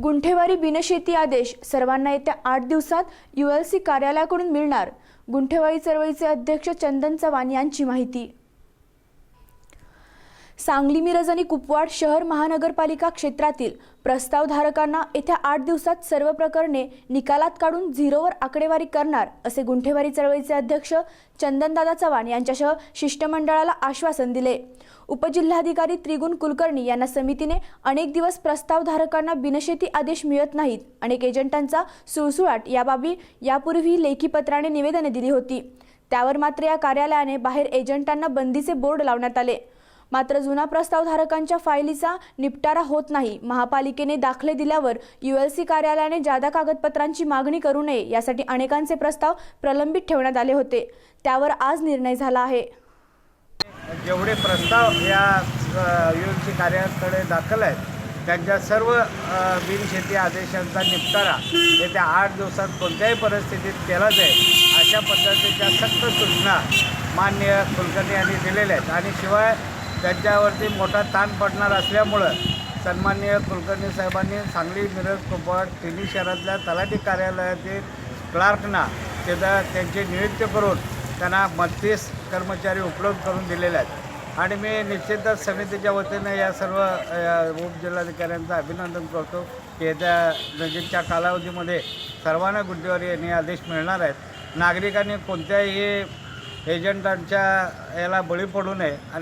गुंठेवारी बिनशेती आदेश सर्वांना येत्या आठ दिवसात यू एल सी कार्यालयाकडून मिळणार. गुंठेवारी चळवळीचे अध्यक्ष चंदन चव्हाण यांची माहिती. सांगली मिरज आणि कुपवाड शहर महानगरपालिका क्षेत्रातील प्रस्तावधारकांना येत्या आठ दिवसात सर्व प्रकरणे निकालात काढून झिरोवर आकडेवारी करणार असे गुंठेवारी चळवळीचे अध्यक्ष चंदनदादा चव्हाण यांच्यासह शिष्टमंडळाला आश्वासन दिले. उपजिल्हाधिकारी त्रिगुण कुलकर्णी यांना समितीने अनेक दिवस प्रस्तावधारकांना बिनशेती आदेश मिळत नाहीत. अनेक एजंटांचा सुळसुळाट याबाबी यापूर्वी लेखी पत्राने निवेदने दिली होती. त्यावर मात्र या कार्यालयाने बाहेर एजंटांना बंदीचे बोर्ड लावण्यात आले. मात्र जुना प्रस्तावधारकांच्या फायलीचा निपटारा होत नाही. महापालिकेने दाखले दिल्यावर यूएलसी कार्यालयाने जादा कागदपत्रांची मागणी करू नये यासाठी अनेकांचे प्रस्ताव प्रलंबित ठेवण्यात आले होते. त्यावर आज निर्णय झाला आहे. जेवढे प्रस्ताव या यू सी कार्यालयाकडे दाखल आहेत त्यांच्या सर्व बिनशेती आदेशांचा निपटारा येत्या आठ दिवसात कोणत्याही परिस्थितीत केला जाईल अशा पद्धतीच्या सक्त सूचना मान्य कुलकर्णी यांनी दिलेल्या आहेत. आणि शिवाय त्यांच्यावरती मोठा ताण पडणार असल्यामुळं सन्माननीय कुलकर्णी साहेबांनी सांगली मिरज कोपड तिन्ही शहरातल्या तलाठी कार्यालयातील क्लार्कना त्याचा त्यांचे नियुक्त करून त्यांना बत्तीस कर्मचारी उपलब्ध करून दिलेले आहेत. आणि मी निश्चितच समितीच्या वतीनं या सर्व उपजिल्हाधिकाऱ्यांचं अभिनंदन करतो की येत्या नजीकच्या कालावधीमध्ये सर्वांना गुंठेवारी यांनी आदेश मिळणार आहेत. नागरिकांनी कोणत्याही एजंटांच्या याला बळी पडू नये. आणि